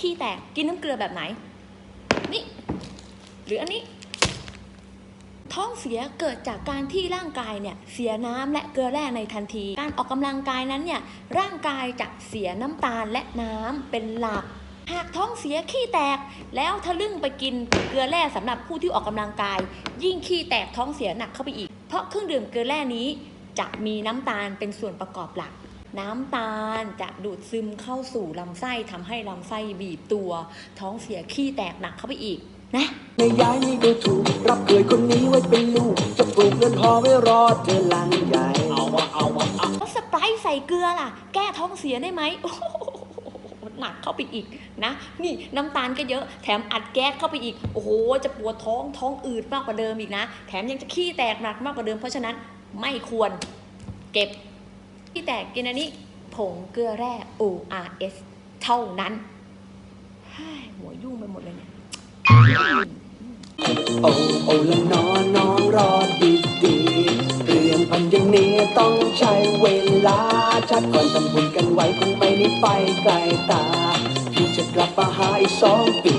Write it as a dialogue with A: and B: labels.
A: ขี้แตกกินน้ำเกลือแบบไหน นี่ หรืออันนี้ ท้องเสียเกิดจากการที่ร่างกายเนี่ยเสียน้ำและเกลือแร่ในทันที การออกกำลังกายนั้นเนี่ยร่างกายจะเสียน้ำตาลและน้ำเป็นหลักหากท้องเสียขี้แตกแล้วทะลึ่งไปกินเกลือแร่สำหรับผู้ที่ออกกำลังกาย ยิ่งขี้แตกท้องเสียหนักเข้าไปอีก เพราะเครื่องดื่มเกลือแร่นี้จะมีน้ำตาลเป็นส่วนประกอบหลัก น้ำตาลจะดูดซึมเข้าสู่ลำไส้ทำให้ลำไส้บีบตัว ท้องเสียขี้แตกหนักเข้าไปอีกนะ
B: ในย้ายนี่ดูถูกรับเคยคนนี้ไว้เป็นลูก จะปลูกเรือนหอไว้รอเธอลังใหญ่ เอาวะเอาวะเอา
A: แล้วสไปร์ใส่เกลือล่ะ แก้ท้องเสียได้ไหมโอ้โหหนักเข้าไปอีกนะ นี่น้ำตาลก็เยอะแถมอัดแก๊สเข้าไปอีก โอ้โห จะปวดท้องท้องอืดมากกว่าเดิมอีกนะ แถมยังจะขี้แตกหนักมากกว่าเดิม เพราะฉะนั้นไม่ควรเก็บ ขี้แตกกินอันนี้ ผงเกลือแร่ ORS เท่านั้นหัวยุ่งไปหมดเลยเนี่ย
B: โอ้โอ้ละนอนน้องรอดีดีเรื่องพันอย่างนี้ต้องใช้เวลาชัดก่อนทำบุญกันไว้คงไม่ได้ไปไกลตา พี่จะกลับมาหาอีกสองปี